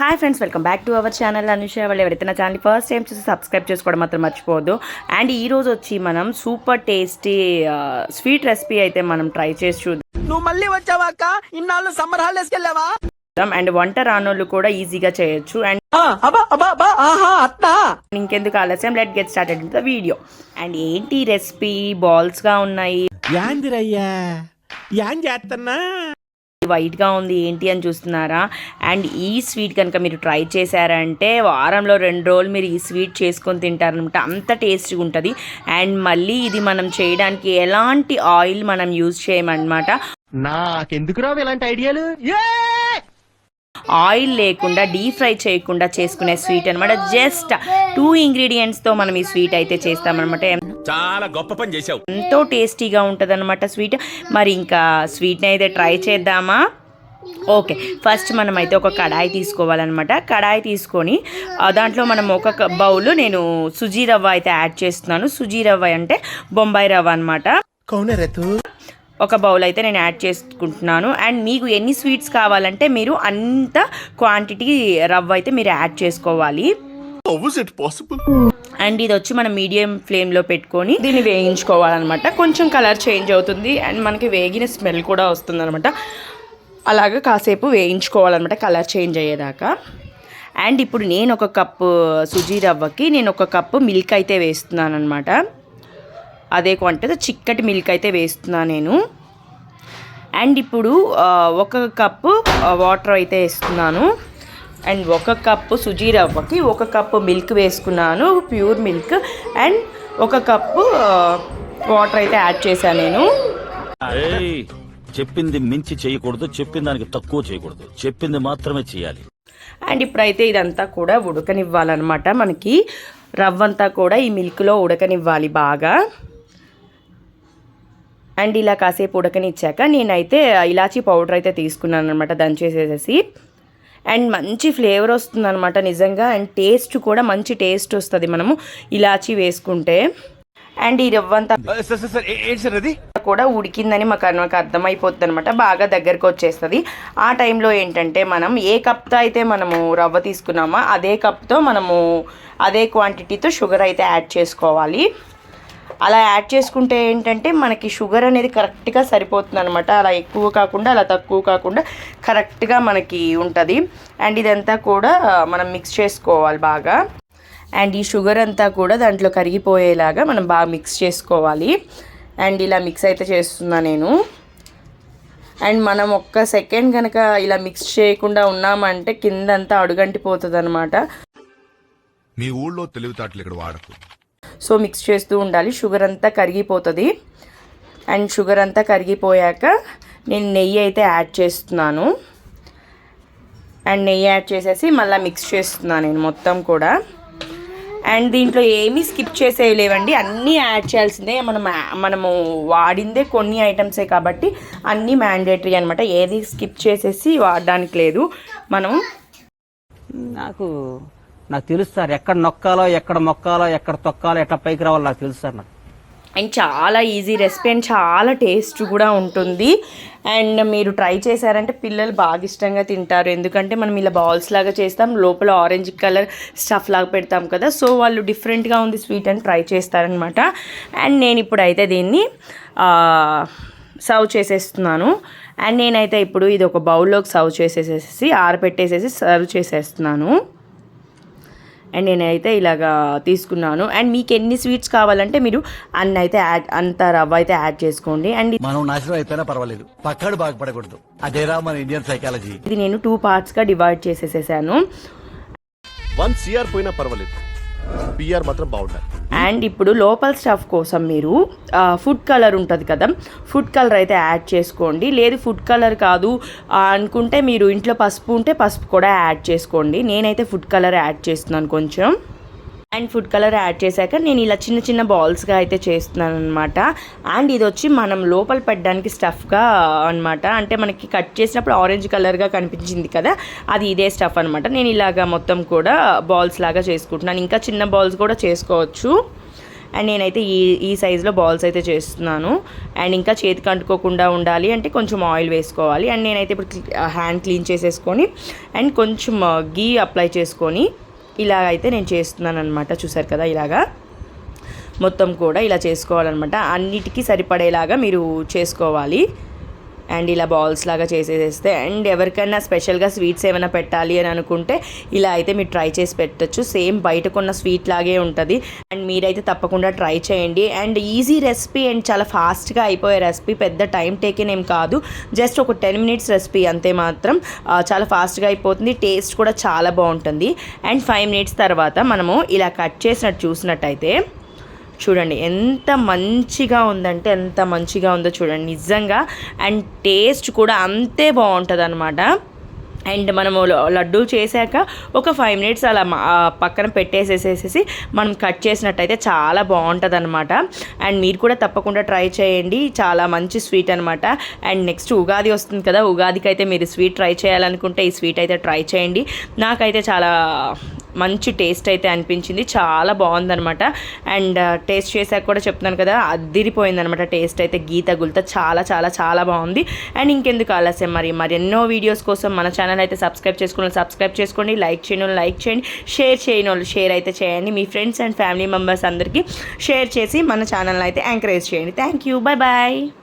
Hi friends welcome back to our channel Anusha వాళ్ళు ఎవరైతే నా ఛానల్ ఫస్ట్ టైం చూసి సబ్స్క్రైబ్ చేసుకోవడం మాత్రం మర్చిపోవద్దు. అండ్ ఈ రోజు వచ్చి మనం సూపర్ టేస్టీ స్వీట్ రెసిపీ అయితే మనం ట్రై చేసి చూద్దాం. నువ్వు మళ్ళీ వచ్చావా అక్క? ఇన్నాళ్ళు సమ్మర్ హాలిడేస్కి వెళ్ళావా? అండ్ వంట రానోళ్ళు కూడా ఈజీగా చేయొచ్చు. అండ్ ఇంకెందుకు ఆలస్యం? Let get started the video and ఏంటి రెసిపీ బాల్స్గా ఉన్నాయి. యాందిరయ్యా. యాన్ చేస్తున్నా వైట్గా ఉంది ఏంటి అని చూస్తున్నారా? అండ్ ఈ స్వీట్ కనుక మీరు ట్రై చేశారంటే వారంలో రెండు రోజులు మీరు ఈ స్వీట్ చేసుకొని తింటారనమాట అంత టేస్టీగా ఉంటుంది. అండ్ మళ్ళీ ఇది మనం చేయడానికి ఎలాంటి ఆయిల్ మనం యూజ్ చేయమన్నమాట. నాకెందుకు రావు ఇలాంటి ఐడియాలు? ఆయిల్ లేకుండా డీప్ ఫ్రై చేయకుండా చేసుకునే స్వీట్ అనమాట జస్ట్ టూ ఇంగ్రీడియంట్స్తో మనం ఈ స్వీట్ అయితే చేస్తామన్నమాట. చాలా గొప్ప పని చేశావు. ఎంతో టేస్టీగా ఉంటుంది అనమాట స్వీట్. మరి ఇంకా స్వీట్ని అయితే ట్రై చేద్దామా? ఓకే ఫస్ట్ మనం అయితే ఒక కడాయి తీసుకోవాలన్నమాట. కడాయి తీసుకొని ఆ, దాంట్లో మనం ఒక బౌల్ నేను సుజీ రవ్వ అయితే యాడ్ చేస్తున్నాను. సుజీ రవ్వ అంటే బొంబాయి రవ్వ అనమాట కౌన రతు. ఒక బౌల్ అయితే నేను యాడ్ చేసుకుంటున్నాను. అండ్ మీకు ఎన్ని స్వీట్స్ కావాలంటే మీరు అంత క్వాంటిటీ రవ్వ అయితే మీరు యాడ్ చేసుకోవాలి. అండ్ ఇది వచ్చి మనం మీడియం ఫ్లేమ్లో పెట్టుకొని దీన్ని వేయించుకోవాలన్నమాట. కొంచెం కలర్ చేంజ్ అవుతుంది అండ్ మనకి వేగిన స్మెల్ కూడా వస్తుంది అనమాట అలాగా కాసేపు వేయించుకోవాలన్నమాట కలర్ చేంజ్ అయ్యేదాకా. అండ్ ఇప్పుడు నేను ఒక కప్పు సుజీ రవ్వకి నేను ఒక కప్పు మిల్క్ అయితే వేస్తున్నాను అనమాట అదే క్వాంటిటీ చిక్కటి మిల్క్ అయితే వేస్తున్నాను నేను. అండ్ ఇప్పుడు ఒక కప్పు వాటర్ అయితే వేస్తున్నాను. అండ్ ఒక కప్పు సుజీ రవ్వకి ఒక కప్పు మిల్క్ వేసుకున్నాను ప్యూర్ మిల్క్. అండ్ ఒక కప్పు వాటర్ అయితే యాడ్ చేశాను నేను. చెప్పింది మించి చేయకూడదు చెప్పిన దానికి తక్కువ చేయకూడదు. చెప్పింది మాత్రమే చేయాలి. అండ్ ఇప్పుడైతే ఇదంతా కూడా ఉడకనివ్వాలన్నమాట మనకి. రవ్వంతా కూడా ఈ మిల్క్లో ఉడకనివ్వాలి బాగా. అండ్ ఇలా కాసేపు ఉడకనిచ్చాక నేనైతే ఇలాచీ పౌడర్ అయితే తీసుకున్నాను అనమాట దంచేసేసి అండ్ మంచి ఫ్లేవర్ వస్తుంది అనమాట నిజంగా. అండ్ టేస్ట్ కూడా మంచి టేస్ట్ వస్తుంది మనము ఇలాచీ వేసుకుంటే. అండ్ ఈ రవ్వంతా కూడా ఉడికిందని మాకు మాకు అర్థమైపోతుంది అనమాట బాగా దగ్గరకు వచ్చేస్తుంది. ఆ టైంలో ఏంటంటే మనం ఏ కప్తో అయితే మనము రవ్వ తీసుకున్నామో అదే కప్తో మనము అదే క్వాంటిటీతో షుగర్ అయితే యాడ్ చేసుకోవాలి. అలా యాడ్ చేసుకుంటే ఏంటంటే మనకి షుగర్ అనేది కరెక్ట్గా సరిపోతుంది అనమాట అలా ఎక్కువ కాకుండా అలా తక్కువ కాకుండా కరెక్ట్గా మనకి ఉంటుంది. అండ్ ఇదంతా కూడా మనం మిక్స్ చేసుకోవాలి బాగా. అండ్ ఈ షుగర్ అంతా కూడా దాంట్లో కరిగిపోయేలాగా మనం బాగా మిక్స్ చేసుకోవాలి. అండ్ ఇలా మిక్స్ అయితే చేస్తున్నా నేను. అండ్ మనం ఒక్క సెకండ్ కనుక ఇలా మిక్స్ చేయకుండా ఉన్నామంటే కిందంతా అడుగంటిపోతుంది అనమాట మీ ఊళ్ళో తెలివితేటలు ఇక్కడ వాడకు. సో మిక్స్ చేస్తూ ఉండాలి. షుగర్ అంతా కరిగిపోతుంది. అండ్ షుగర్ అంతా కరిగిపోయాక నేను నెయ్యి అయితే యాడ్ చేస్తున్నాను. అండ్ నెయ్యి యాడ్ చేసేసి మళ్ళీ మిక్స్ చేస్తున్నాను నేను మొత్తం కూడా. అండ్ దీంట్లో ఏమీ స్కిప్ చేసేయలేవండి. అన్నీ యాడ్ చేయాల్సిందే. మనం మనము వాడిందే కొన్ని ఐటమ్సే కాబట్టి అన్నీ మ్యాండేటరీ అనమాట ఏది స్కిప్ చేసేసి వాడడానికి లేదు. మనం నాకు నాకు తెలుసు సార్ ఎక్కడ నొక్కాలో ఎక్కడ మొక్కాలో ఎక్కడ తొక్కాలో ఎట్లా పైకి రావాలో నాకు తెలుసు సార్ నాకు. అండ్ చాలా ఈజీ రెసిపీ అండ్ చాలా టేస్ట్ కూడా ఉంటుంది. అండ్ మీరు ట్రై చేశారంటే పిల్లలు బాగా ఇష్టంగా తింటారు. ఎందుకంటే మనం ఇలా బాల్స్ లాగా చేస్తాం లోపల ఆరెంజ్ కలర్ స్టఫ్ లాగా పెడతాం కదా. సో వాళ్ళు డిఫరెంట్గా ఉంది స్వీట్ అని ట్రై చేస్తారనమాట అండ్ నేను ఇప్పుడు అయితే దీన్ని సర్వ్ చేసేస్తున్నాను. అండ్ నేనైతే ఇప్పుడు ఇది ఒక బౌల్లోకి సర్వ్ చేసేసేసి ఆరపెట్టేసేసి సర్వ్ చేసేస్తున్నాను. అండ్ నేనైతే ఇలాగా తీసుకున్నాను. అండ్ మీకు ఎన్ని స్వీట్స్ కావాలంటే మీరు అన్ని అయితే యాడ్ అంత రవ్వ అయితే యాడ్ చేసుకోండి. అండ్ మనం నాశనం అయిపోయినా పర్వాలేదు. పక్కడు బాగుపడకూడదు అదేరా మన ఇండియన్ సైకాలజీ ఇది నేను టూ పార్ట్స్గా డివైడ్ చేసేసేసాను. వన్ సిఆర్ పోయినా పర్వాలేదు. పిఆర్ మాత్రం బాగుండాలి. Mm-hmm. అండ్ ఇప్పుడు లోపల స్టఫ్ కోసం మీరు ఫుడ్ కలర్ ఉంటుంది కదా ఫుడ్ కలర్ అయితే యాడ్ చేసుకోండి. లేదు ఫుడ్ కలర్ కాదు అనుకుంటే మీరు ఇంట్లో పసుపు ఉంటే పసుపు కూడా యాడ్ చేసుకోండి. నేనైతే ఫుడ్ కలర్ యాడ్ చేస్తున్నాను కొంచెం. అండ్ ఫుడ్ కలర్ యాడ్ చేశాక నేను ఇలా చిన్న చిన్న బాల్స్గా అయితే చేస్తున్నాను అనమాట అండ్ ఇది వచ్చి మనం లోపల పెట్టడానికి స్టఫ్గా అనమాట అంటే మనకి కట్ చేసినప్పుడు ఆరెంజ్ కలర్గా కనిపించింది కదా అది ఇదే స్టఫ్ అనమాట నేను ఇలాగా మొత్తం కూడా బాల్స్ లాగా చేసుకుంటున్నాను. ఇంకా చిన్న బాల్స్ కూడా చేసుకోవచ్చు. అండ్ నేనైతే ఈ ఈ సైజులో బాల్స్ అయితే చేస్తున్నాను. అండ్ ఇంకా చేతికి అంటుకోకుండా ఉండాలి అంటే కొంచెం ఆయిల్ వేసుకోవాలి. అండ్ నేనైతే ఇప్పుడు హ్యాండ్ క్లీన్ చేసేసుకొని అండ్ కొంచెం గీ అప్లై చేసుకొని ఇలాగ అయితే నేను చేస్తున్నాను అనమాట చూసారు కదా ఇలాగా? మొత్తం కూడా ఇలా చేసుకోవాలన్నమాట. అన్నిటికీ సరిపడేలాగా మీరు చేసుకోవాలి. అండ్ ఇలా బాల్స్ లాగా చేసేసేస్తే అండ్ ఎవరికైనా స్పెషల్గా స్వీట్స్ ఏమైనా పెట్టాలి అని అనుకుంటే ఇలా అయితే మీరు ట్రై చేసి పెట్టచ్చు. సేమ్ బయటకున్న స్వీట్ లాగే ఉంటుంది. అండ్ మీరైతే తప్పకుండా ట్రై చేయండి. అండ్ ఈజీ రెసిపీ అండ్ చాలా ఫాస్ట్గా అయిపోయే రెసిపీ పెద్ద టైం టేకెన్ ఏం కాదు. జస్ట్ ఒక టెన్ మినిట్స్ రెసిపీ అంతే మాత్రం. చాలా ఫాస్ట్గా అయిపోతుంది. టేస్ట్ కూడా చాలా బాగుంటుంది. అండ్ ఫైవ్ మినిట్స్ తర్వాత మనము ఇలా కట్ చేసినట్టు చూసినట్టయితే చూడండి ఎంత మంచిగా ఉందంటే ఎంత మంచిగా ఉందో చూడండి నిజంగా. అండ్ టేస్ట్ కూడా అంతే బాగుంటుంది అనమాట అండ్ మనము ల- లడ్డూ చేశాక ఒక ఫైవ్ మినిట్స్ అలా పక్కన పెట్టేసేసేసి మనం కట్ చేసినట్టయితే చాలా బాగుంటుంది అనమాట అండ్ మీరు కూడా తప్పకుండా ట్రై చేయండి చాలా మంచి స్వీట్ అనమాట అండ్ నెక్స్ట్ ఉగాది వస్తుంది కదా ఉగాదికి అయితే మీరు స్వీట్ ట్రై చేయాలనుకుంటే ఈ స్వీట్ అయితే ట్రై చేయండి. నాకైతే చాలా మంచి టేస్ట్ అయితే అనిపించింది. చాలా బాగుందనమాట అండ్ టేస్ట్ చేశాక కూడా చెప్తున్నాను కదా అద్దిరిపోయిందనమాట టేస్ట్ అయితే. గీత గుల్త చాలా చాలా చాలా బాగుంది. అండ్ ఇంకెందుకు ఆలస్యం మరి? మరి ఎన్నో వీడియోస్ కోసం మన ఛానల్ అయితే సబ్స్క్రైబ్ చేసుకున్న సబ్స్క్రైబ్ చేసుకోండి. లైక్ చేయని వాళ్ళు లైక్ చేయండి. షేర్ చేయని వాళ్ళు షేర్ అయితే చేయండి. మీ ఫ్రెండ్స్ అండ్ ఫ్యామిలీ మెంబర్స్ అందరికీ షేర్ చేసి మన ఛానల్ అయితే ఎంకరేజ్ చేయండి. Thank you. Bye bye